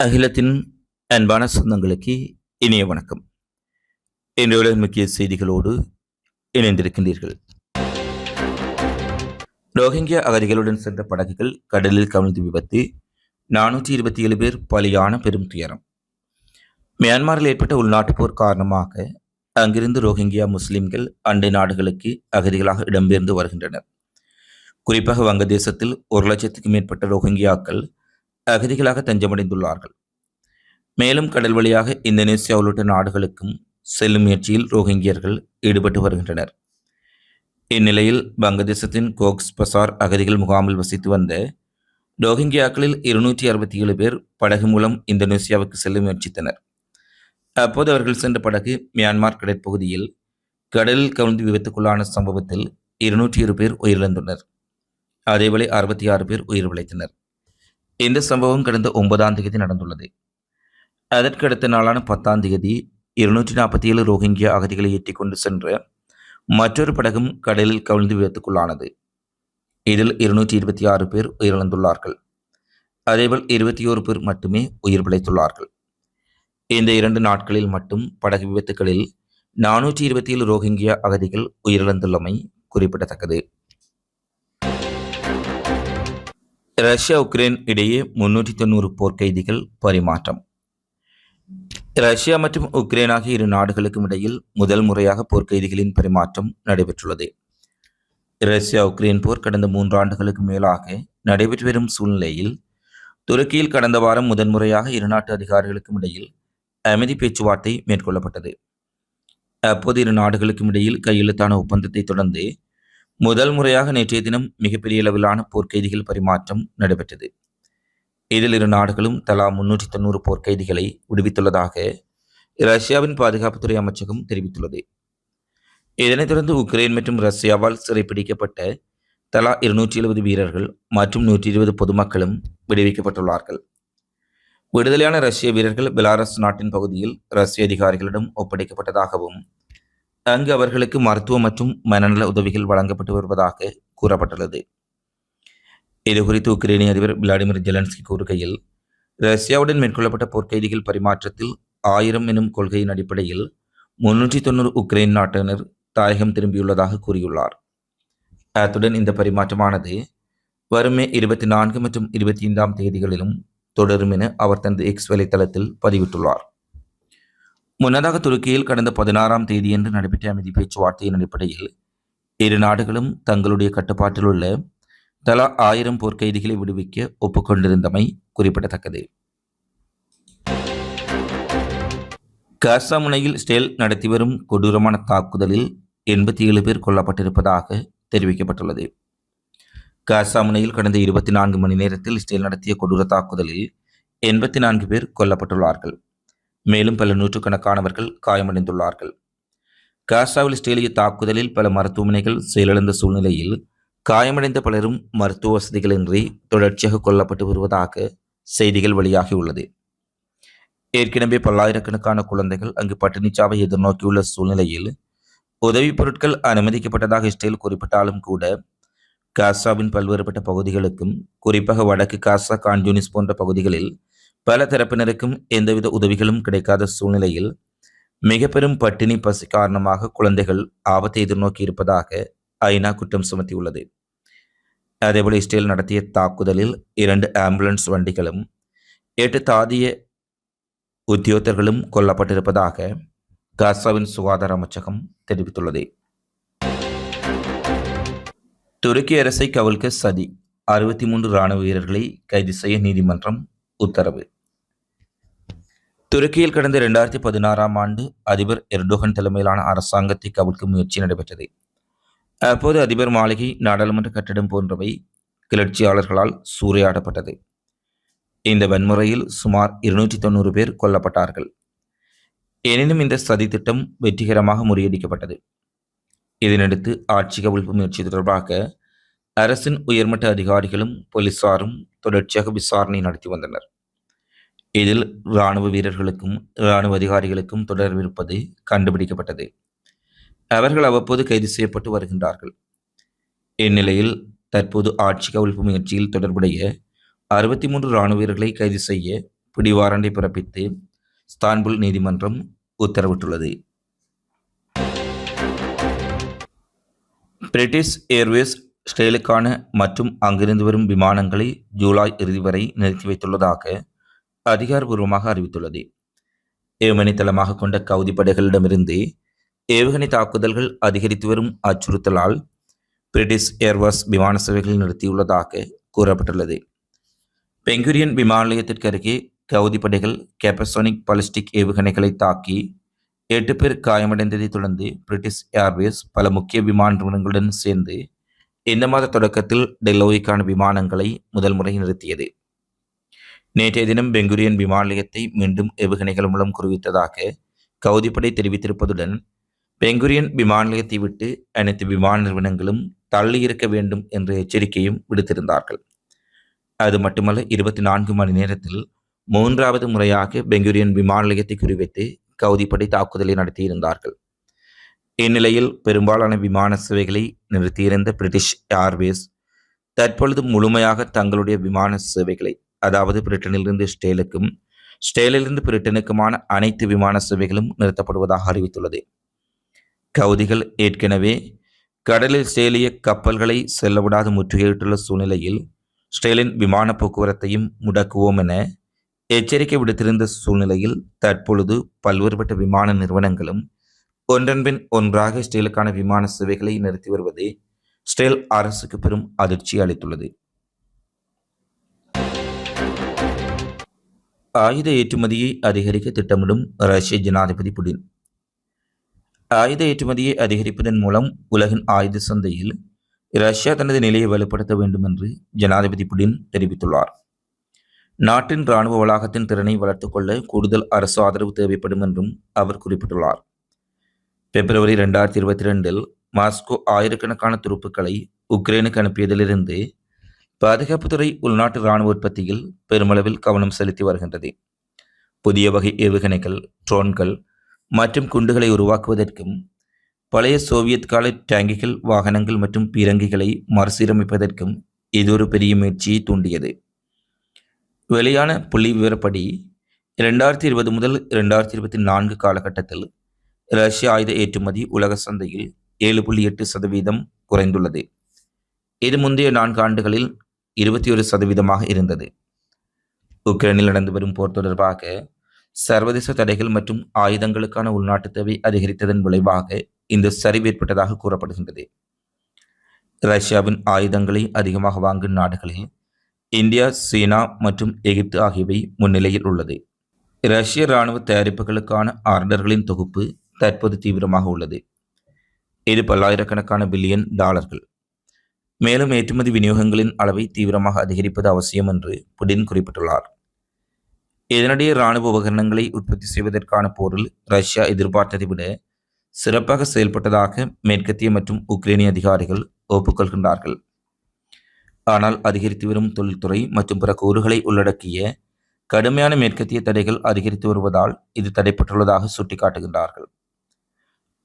அகிலத்தின் அன்பான சொந்தங்களுக்கு இனிய வணக்கம். இன்றைய முக்கிய செய்திகளோடு இணைந்திருக்கின்றீர்கள். ரோஹிங்கியா அகதிகளுடன் சென்ற படகுகள் கடலில் கவிழ்ந்து விபத்து நானூற்றி இருபத்தி ஏழு பேர் பலியான பெரும் துயரம். மியான்மரில் ஏற்பட்ட உள்நாட்டு போர் காரணமாக அங்கிருந்து ரோஹிங்கியா முஸ்லிம்கள் அண்டை நாடுகளுக்கு அகதிகளாக இடம்பெயர்ந்து வருகின்றனர். குறிப்பாக வங்கதேசத்தில் ஒரு லட்சத்துக்கும் மேற்பட்ட ரோஹிங்கியாக்கள் அகதிகளாக தஞ்சமடைந்துள்ளார்கள். மேலும் கடல் வழியாக இந்தோனேசியா உள்ளிட்ட நாடுகளுக்கும் செல்லும் முயற்சியில் ரோஹிங்கியர்கள் ஈடுபட்டு வருகின்றனர். இந்நிலையில் வங்கதேசத்தின் கோக்ஸ் பசார் அகதிகள் முகாமில் வசித்து வந்த ரோஹிங்கியாக்களில் இருநூற்றி அறுபத்தி ஏழு பேர் படகு மூலம் இந்தோனேசியாவுக்கு செல்ல முயற்சித்தனர். அப்போது அவர்கள் சென்ற படகு மியான்மார் கடற்பகுதியில் கடலில் கவிழ்ந்து விபத்துக்குள்ளான சம்பவத்தில் இருநூற்றி இரு பேர் உயிரிழந்துள்ளனர். அதேவேளை அறுபத்தி ஆறு பேர் உயிர் பிழைத்தனர். இந்த சம்பவம் கடந்த ஒன்பதாம் தேதி நடந்துள்ளது. அதற்கு அடுத்த நாளான பத்தாம் தேதி இருநூற்றி நாற்பத்தி ஏழு ரோஹிங்கியா அகதிகளை ஏற்றி கொண்டு சென்ற மற்றொரு படகும் கடலில் கவிழ்ந்து விபத்துக்குள்ளானது இதில் இருநூற்றி இருபத்தி ஆறு பேர் உயிரிழந்துள்ளார்கள். அதேபோல் இருபத்தி ஓரு பேர் மட்டுமே உயிர் பிழைத்துள்ளார்கள். இந்த இரண்டு நாட்களில் மட்டும் படகு விபத்துகளில் நானூற்றி இருபத்தி ஏழு ரோஹிங்கியா அகதிகள் உயிரிழந்துள்ளமை குறிப்பிடத்தக்கது. ரஷ்யா உக்ரைன் இடையே முன்னூற்றி தொண்ணூறு போர்க்கைதிகள் பரிமாற்றம். ரஷ்யா மற்றும் உக்ரைன் ஆகிய இரு நாடுகளுக்கும் இடையில் முதல் முறையாக போர்க்கைதிகளின் பரிமாற்றம் நடைபெற்றுள்ளது. ரஷ்யா உக்ரைன் போர் கடந்த மூன்று ஆண்டுகளுக்கு மேலாக நடைபெற்று வரும் சூழ்நிலையில் துருக்கியில் கடந்த வாரம் முதன்முறையாக இரு நாட்டு அதிகாரிகளுக்கும் இடையில் அமைதி பேச்சுவார்த்தை மேற்கொள்ளப்பட்டது. அப்போது இரு நாடுகளுக்கும் இடையில் கையெழுத்தான ஒப்பந்தத்தை தொடர்ந்து முதல் முறையாக நேற்றைய தினம் மிகப்பெரிய அளவிலான போர்க்கைதிகள் பரிமாற்றம் நடைபெற்றது. இதில் இரு நாடுகளும் தலா முன்னூற்றி தொண்ணூறு போர்க்கைதிகளை விடுவித்துள்ளதாக ரஷ்யாவின் பாதுகாப்புத்துறை அமைச்சகம் தெரிவித்துள்ளது. இதனைத் தொடர்ந்து உக்ரைன் மற்றும் ரஷ்யாவால் சிறைப்பிடிக்கப்பட்ட தலா இருநூற்றி எழுபது வீரர்கள் மற்றும் நூற்றி இருபது பொதுமக்களும் விடுவிக்கப்பட்டுள்ளார்கள். விடுதலையான ரஷ்ய வீரர்கள் பெலாரஸ் நாட்டின் பகுதியில் ரஷ்ய அதிகாரிகளிடம் ஒப்படைக்கப்பட்டதாகவும் அங்கு அவர்களுக்கு மருத்துவ மற்றும் மனநல உதவிகள் வழங்கப்பட்டு வருவதாக கூறப்பட்டுள்ளது. இதுகுறித்து உக்ரைனிய அதிபர் விளாடிமிர் ஜெலன்ஸ்கி கூறுகையில் ரஷ்யாவுடன் மேற்கொள்ளப்பட்ட போர்க்கைதிகள் பரிமாற்றத்தில் ஆயிரம் எனும் கொள்கையின் அடிப்படையில் முன்னூற்றி தொண்ணூறு உக்ரைன் நாட்டினர் தாயகம் திரும்பியுள்ளதாக கூறியுள்ளார். அத்துடன் இந்த பரிமாற்றமானது வறுமை இருபத்தி நான்கு மற்றும் இருபத்தி ஐந்தாம் தேதிகளிலும் தொடரும் என அவர் தனது எக்ஸ் வலைத்தளத்தில் பதிவிட்டுள்ளார். முன்னதாக துருக்கியில் கடந்த பதினாறாம் தேதியன்று நடைபெற்ற அமைதி பேச்சுவார்த்தையின் அடிப்படையில் இரு நாடுகளும் தங்களுடைய கட்டுப்பாட்டில் உள்ள தலா ஆயிரம் போர்க்கைதிகளை விடுவிக்க ஒப்புக்கொண்டிருந்தமை குறிப்பிடத்தக்கது. காசா முனையில் ஸ்டேல் நடத்தி வரும் கொடூரமான தாக்குதலில் எண்பத்தி ஏழு பேர் கொல்லப்பட்டிருப்பதாக தெரிவிக்கப்பட்டுள்ளது. காசா முனையில் கடந்த இருபத்தி நான்கு மணி நேரத்தில் ஸ்டேல் நடத்திய கொடூர தாக்குதலில் எண்பத்தி நான்கு பேர் கொல்லப்பட்டுள்ளார்கள். மேலும் பல நூற்றுக்கணக்கானவர்கள் காயமடைந்துள்ளார்கள். காசாவில் இஸ்ரேலிய தாக்குதலில் பல மருத்துவமனைகள் செயலிழந்த சூழ்நிலையில் காயமடைந்த பலரும் மருத்துவ வசதிகளின்றி தொடர்ச்சியாக கொல்லப்பட்டு வருவதாக செய்திகள் வெளியாகியுள்ளது. ஏற்கனவே பல்லாயிரக்கணக்கான குழந்தைகள் அங்கு பட்டினிச்சாவை எதிர்நோக்கியுள்ள சூழ்நிலையில் உதவிப் பொருட்கள் அனுமதிக்கப்பட்டதாக இஸ்ரேல் குறிப்பிட்டாலும் கூட காசாவின் பல்வேறுபட்ட பகுதிகளுக்கும் குறிப்பாக வடக்கு காசா கான்யூனிஸ் போன்ற பகுதிகளில் பல தரப்பினருக்கும் எந்தவித உதவிகளும் கிடைக்காத சூழ்நிலையில் மிக பெரும் பட்டினி பசி காரணமாக குழந்தைகள் ஆபத்தை எதிர்நோக்கி இருப்பதாக ஐநா குற்றம் சுமத்தியுள்ளது. அதேபோல இஸ்ரேல் நடத்திய தாக்குதலில் இரண்டு ஆம்புலன்ஸ் வண்டிகளும் எட்டு தாதிய உத்தியோகர்களும் கொல்லப்பட்டிருப்பதாக காசாவின் சுகாதார அமைச்சகம் தெரிவித்துள்ளது. துருக்கி அரசை கவிழ்க்க சதி அறுபத்தி மூன்று இராணுவ வீரர்களை கைது செய்ய நீதிமன்றம் உத்தரவு. துருக்கியில் கடந்த இரண்டாயிரத்தி பதினாறாம் ஆண்டு அதிபர் எர்டோகன் தலைமையிலான அரசாங்கத்தை கவிழ்க்கும் முயற்சி நடைபெற்றது. அப்போது அதிபர் மாளிகை நாடாளுமன்ற கட்டிடம் போன்றவை கிளர்ச்சியாளர்களால் சூறையாடப்பட்டது. இந்த வன்முறையில் சுமார் இருநூற்றி தொண்ணூறு பேர் கொல்லப்பட்டார்கள். எனினும் இந்த சதி திட்டம் வெற்றிகரமாக முறியடிக்கப்பட்டது. இதனடுத்து ஆட்சி கவிழ்ப்பு முயற்சி தொடர்பாக அரசின் உயர்மட்ட அதிகாரிகளும் போலீசாரும் தொடர்ச்சியாக விசாரணை நடத்தி வந்தனர். இதில் இராணுவ வீரர்களுக்கும் இராணுவ அதிகாரிகளுக்கும் தொடர்பிருப்பது கண்டுபிடிக்கப்பட்டது. அவர்கள் அவ்வப்போது கைது செய்யப்பட்டு வருகின்றார்கள். இந்நிலையில் தற்போது ஆட்சி கவிழ்ப்பு முயற்சியில் தொடர்புடைய அறுபத்தி மூன்று இராணுவ வீரர்களை கைது செய்ய பிடிவாரண்டை பிறப்பித்து ஸ்தான்புல் நீதிமன்றம் உத்தரவிட்டுள்ளது. பிரிட்டிஷ் ஏர்வேஸ் ஸ்டேலுக்கான மற்றும் அங்கிருந்து வரும் விமானங்களை ஜூலை இறுதி வரை நிறுத்தி வைத்துள்ளதாக அதிகாரபூர்வமாக அறிவித்துள்ளது. ஏவுகணை தளமாக கொண்ட கவுதி படைகளிடமிருந்து ஏவுகணை தாக்குதல்கள் அதிகரித்து வரும் அச்சுறுத்தலால் பிரிட்டிஷ் ஏர்வாஸ் விமான சேவைகள் நிறுத்தியுள்ளதாக கூறப்பட்டுள்ளது. பெங்குரியன் விமான நிலையத்திற்கு அருகே கவுதி படைகள் கேப்பசோனிக் பாலிஸ்டிக் ஏவுகணைகளை தாக்கி எட்டு பேர் காயமடைந்ததைத் தொடர்ந்து பிரிட்டிஷ் ஏர்வேஸ் பல முக்கிய விமான நிறுவனங்களுடன் சேர்ந்து இந்த மாத தொடக்கத்தில் டெல்லோவிக்கான விமானங்களை முதல் முறை நிறுத்தியது. நேற்றைய தினம் பெங்குரியன் விமான நிலையத்தை மீண்டும் ஏவுகணைகள் மூலம் குறிவித்ததாக கவுதிப்படை தெரிவித்திருப்பதுடன் பெங்குரியன் விமான நிலையத்தை விட்டு அனைத்து விமான நிறுவனங்களும் தள்ளி இருக்க வேண்டும் என்ற எச்சரிக்கையும் விடுத்திருந்தார்கள். அது மட்டுமல்ல இருபத்தி நான்கு மணி நேரத்தில் மூன்றாவது முறையாக பெங்குரியன் விமான நிலையத்தை குறிவைத்து கவுதிப்படை தாக்குதலை நடத்தியிருந்தார்கள். இந்நிலையில் பெரும்பாலான விமான சேவைகளை நிறுத்தியிருந்த பிரிட்டிஷ் ஏர்வேஸ் தற்பொழுது முழுமையாக தங்களுடைய விமான சேவைகளை அதாவது பிரிட்டனிலிருந்து ஸ்டேலுக்கும் ஸ்டேலிலிருந்து பிரிட்டனுக்குமான அனைத்து விமான சேவைகளும் நிறுத்தப்படுவதாக அறிவித்துள்ளது. கவுதிகள் ஏற்கனவே கடலில் சேலிய கப்பல்களை செல்லவிடாது முற்றுகையிட்டுள்ள சூழ்நிலையில் ஸ்டேலின் விமான போக்குவரத்தையும் முடக்குவோம் என எச்சரிக்கை விடுத்திருந்த சூழ்நிலையில் தற்பொழுது பல்வேறுபட்ட விமான நிறுவனங்களும் ஒன்றன்பின் ஒன்றாக ஸ்டேலுக்கான விமான சேவைகளை நிறுத்தி வருவது ஸ்டேல் அரசுக்கு பெரும் அதிர்ச்சி அளித்துள்ளது. ஆயுத ஏற்றுமதியை அதிகரிக்க திட்டமிடும் ரஷ்ய ஜனாதிபதி புடின். ஆயுத ஏற்றுமதியை அதிகரிப்பதன் மூலம் உலகின் ஆயுத சந்தையில் ரஷ்யா தனது நிலையை வலுப்படுத்த வேண்டும் என்று ஜனாதிபதி புடின் தெரிவித்துள்ளார். நாட்டின் இராணுவ வளாகத்தின் திறனை வளர்த்துக் கொள்ள கூடுதல் அரசு ஆதரவு தேவைப்படும் என்றும் அவர் குறிப்பிட்டுள்ளார். பிப்ரவரி ரெண்டாயிரத்தி இருபத்தி ரெண்டில் மாஸ்கோ ஆயிரக்கணக்கான துருப்புக்களை உக்ரைனுக்கு அனுப்பியதிலிருந்து பாதுகாப்புத்துறை உள்நாட்டு இராணுவ உற்பத்தியில் பெருமளவில் கவனம் செலுத்தி வருகின்றது. புதிய வகை ஏவுகணைகள் ட்ரோன்கள் மற்றும் குண்டுகளை உருவாக்குவதற்கும் பழைய சோவியத் கால டேங்கிகள் வாகனங்கள் மற்றும் பீரங்கிகளை மறுசீரமைப்பதற்கும் இது ஒரு பெரிய முயற்சியை தூண்டியது. வெளியான புள்ளி விவரப்படி இரண்டாயிரத்தி இருபது முதல் இரண்டாயிரத்தி இருபத்தி நான்கு காலகட்டத்தில் ரஷ்ய ஆயுத ஏற்றுமதி உலக சந்தையில் ஏழு புள்ளி எட்டு சதவீதம் குறைந்துள்ளது. இது முந்தைய நான்கு ஆண்டுகளில் இருபத்தி ஒரு சதவீதமாக இருந்தது. உக்ரைனில் நடந்து வரும் போர் தொடர்பாக சர்வதேச தடைகள் மற்றும் ஆயுதங்களுக்கான உள்நாட்டு தேவை அதிகரித்ததன் விளைவாக இந்த சரிவு ஏற்பட்டதாக கூறப்படுகின்றது. ரஷ்யாவின் ஆயுதங்களை அதிகமாக வாங்கும் நாடுகளில் இந்தியா சீனா மற்றும் எகிப்து ஆகியவை முன்னிலையில் உள்ளது. ரஷ்ய இராணுவ தயாரிப்புகளுக்கான ஆர்டர்களின் தொகுப்பு தற்போது தீவிரமாக உள்ளது. இது பல்லாயிரக்கணக்கான பில்லியன் டாலர்கள். மேலும் ஏற்றுமதி விநியோகங்களின் அளவை தீவிரமாக அதிகரிப்பது அவசியம் என்று புடின் குறிப்பிட்டுள்ளார். இதனிடையே இராணுவ உபகரணங்களை உற்பத்தி செய்வதற்கான போரில் ரஷ்யா எதிர்பார்த்ததை விட சிறப்பாக செயல்பட்டதாக மேற்கத்திய மற்றும் உக்ரைனிய அதிகாரிகள் ஒப்புக்கொள்கின்றார்கள். ஆனால் அதிகரித்து வரும் தொழில்துறை மற்றும் பிற கூறுகளை உள்ளடக்கிய கடுமையான மேற்கத்திய தடைகள் அதிகரித்து வருவதால் இது தடைப்பட்டுள்ளதாக சுட்டிக்காட்டுகின்றார்கள்.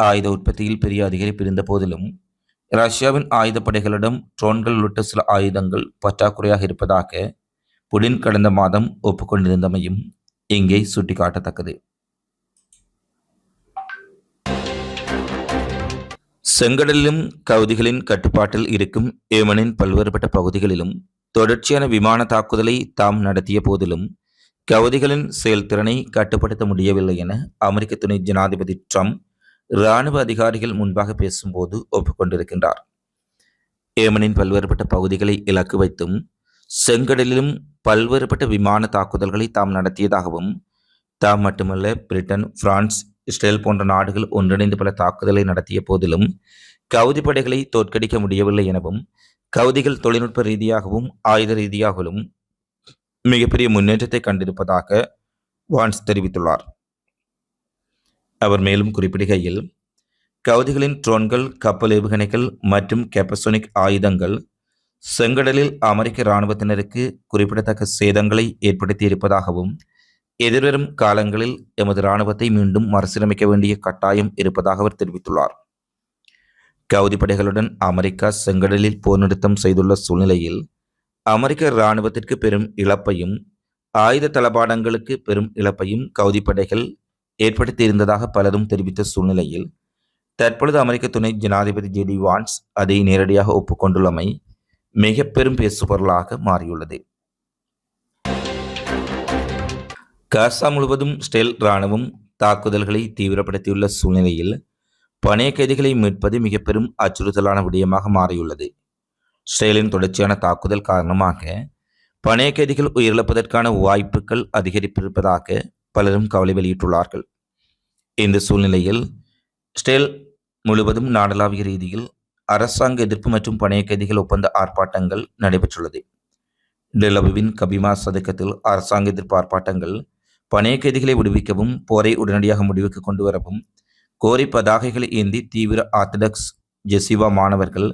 ஆயுத உற்பத்தியில் பெரிய அதிகரிப்பு இருந்த போதிலும் ரஷ்யாவின் ஆயுதப்படைகளிடம் ட்ரோன்கள் உள்ளிட்ட சில ஆயுதங்கள் பற்றாக்குறையாக இருப்பதாக புடின் கடந்த மாதம் ஒப்புக்கொண்டிருந்தமையும் இங்கே சுட்டிக்காட்டத்தக்கது. செங்கடலிலும் கவுதிகளின் கட்டுப்பாட்டில் இருக்கும் ஏமனின் பல்வேறுபட்ட பகுதிகளிலும் தொடர்ச்சியான விமான தாக்குதலை தாம் நடத்திய போதிலும் கவுதிகளின் செயல்திறனை கட்டுப்படுத்த முடியவில்லை என அமெரிக்க துணை ஜனாதிபதி ட்ரம்ப் இராணுவ அதிகாரிகள் முன்பாக பேசும்போது ஒப்புக்கொண்டிருக்கின்றார். ஏமனின் பல்வேறுபட்ட பகுதிகளை இலக்கு வைத்தும் செங்கடலிலும் பல்வேறுபட்ட விமான தாக்குதல்களை தாம் நடத்தியதாகவும் தாம் மட்டுமல்ல பிரிட்டன் பிரான்ஸ் இஸ்ரேல் போன்ற நாடுகள் ஒன்றிணைந்து பல தாக்குதலை நடத்திய போதிலும் கவுதி படைகளை தோற்கடிக்க முடியவில்லை எனவும் கவுதிகள் தொழில்நுட்ப ரீதியாகவும் ஆயுத ரீதியாகவும் மிகப்பெரிய முன்னேற்றத்தை கண்டிருப்பதாக வான்ஸ் தெரிவித்துள்ளார். அவர் மேலும் குறிப்பிடுகையில் கவுதிகளின் ட்ரோன்கள் கப்பல் ஏவுகணைகள் மற்றும் கெப்பசோனிக் ஆயுதங்கள் செங்கடலில் அமெரிக்க இராணுவத்தினருக்கு குறிப்பிடத்தக்க சேதங்களை ஏற்படுத்தியிருப்பதாகவும் எதிர்வரும் காலங்களில் எமது இராணுவத்தை மீண்டும் மறுசீரமைக்க வேண்டிய கட்டாயம் இருப்பதாக அவர் தெரிவித்துள்ளார். கவுதி படைகளுடன் அமெரிக்கா செங்கடலில் போர் நிறுத்தம் செய்துள்ள சூழ்நிலையில் அமெரிக்க இராணுவத்திற்கு பெரும் இழப்பையும் ஆயுத தளபாடங்களுக்கு பெரும் இழப்பையும் கவுதிப்படைகள் ஏற்படுத்தியிருந்ததாக பலரும் தெரிவித்த சூழ்நிலையில் தற்பொழுது அமெரிக்க துணை ஜனாதிபதி ஜெடி வான்ஸ் அதை நேரடியாக ஒப்புக்கொண்டுள்ளமை மிக பெரும் பேசுபொருளாக மாறியுள்ளது. காசா முழுவதும் ஸ்டெல் இராணுவம் தாக்குதல்களை தீவிரப்படுத்தியுள்ள சூழ்நிலையில் பணைய கைதிகளை மீட்பது மிக பெரும் அச்சுறுத்தலான விடயமாக மாறியுள்ளது. ஸ்டெயிலின் தொடர்ச்சியான தாக்குதல் காரணமாக பணைய கைதிகள் உயிரிழப்பதற்கான வாய்ப்புகள் அதிகரிப்பிருப்பதாக பலரும் கவலை வெளியிட்டுள்ளார்கள். இந்த சூழ்நிலையில் ஸ்டேல் முழுவதும் நாடளாவிய ரீதியில் அரசாங்க எதிர்ப்பு மற்றும் பணைய கைதிகள் ஒப்பந்த ஆர்ப்பாட்டங்கள் நடைபெற்றுள்ளது. டெலவின் கபிமா சதுக்கத்தில் அரசாங்க எதிர்ப்பு ஆர்ப்பாட்டங்கள் பணைய கைதிகளை விடுவிக்கவும் போரை உடனடியாக முடிவுக்கு கொண்டு வரவும் கோரி பதாகைகளை ஏந்தி தீவிர ஆர்த்தடாக்ஸ் ஜெசிவா மாணவர்கள்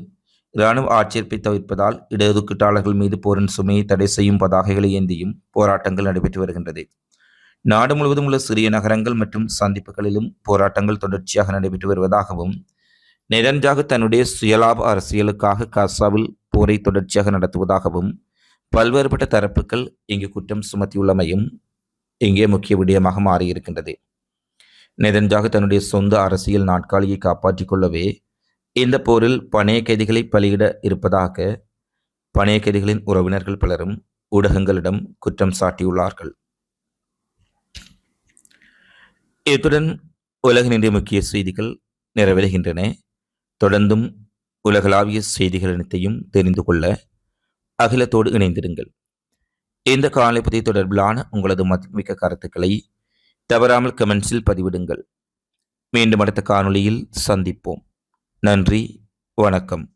இராணுவ ஆட்சேர்ப்பை தவிர்ப்பதால் இடஒதுக்கீட்டாளர்கள் மீது போரின் சுமையை தடை செய்யும் பதாகைகளை ஏந்தியும் போராட்டங்கள் நடைபெற்று வருகின்றது. நாடு முழுவதும் உள்ள சிறிய நகரங்கள் மற்றும் சந்திப்புகளிலும் போராட்டங்கள் தொடர்ச்சியாக நடைபெற்று வருவதாகவும் நெதன்ஜாகு தன்னுடைய சுயலாப அரசியலுக்காக காசாவில் போரை தொடர்ச்சியாக நடத்துவதாகவும் பல்வேறுபட்ட தரப்புகள் இங்கு குற்றம் சுமத்தியுள்ளமையும் இங்கே முக்கிய விடயமாக மாறியிருக்கின்றது. நெதன்ஜாகு தன்னுடைய சொந்த அரசியல் நாட்காலியை காப்பாற்றிக் கொள்ளவே இந்த போரில் பணைய கைதிகளை பலியிட இருப்பதாக பணைய கைதிகளின் உறவினர்கள் பலரும் ஊடகங்களிடம் குற்றம் சாட்டியுள்ளார்கள். இத்துடன் உலகினுடைய முக்கிய செய்திகள் நிறைவேறுகின்றன தொடர்ந்தும் உலகளாவிய செய்திகள் அனைத்தையும் தெரிந்து கொள்ள அகிலத்தோடு இணைந்திருங்கள். இந்த காலைப்பதி தொடர்பிலான உங்களது மதிமிக்க கருத்துக்களை தவறாமல் கமெண்ட்ஸில் பதிவிடுங்கள். மீண்டும் அடுத்த காணொளியில் சந்திப்போம். நன்றி வணக்கம்.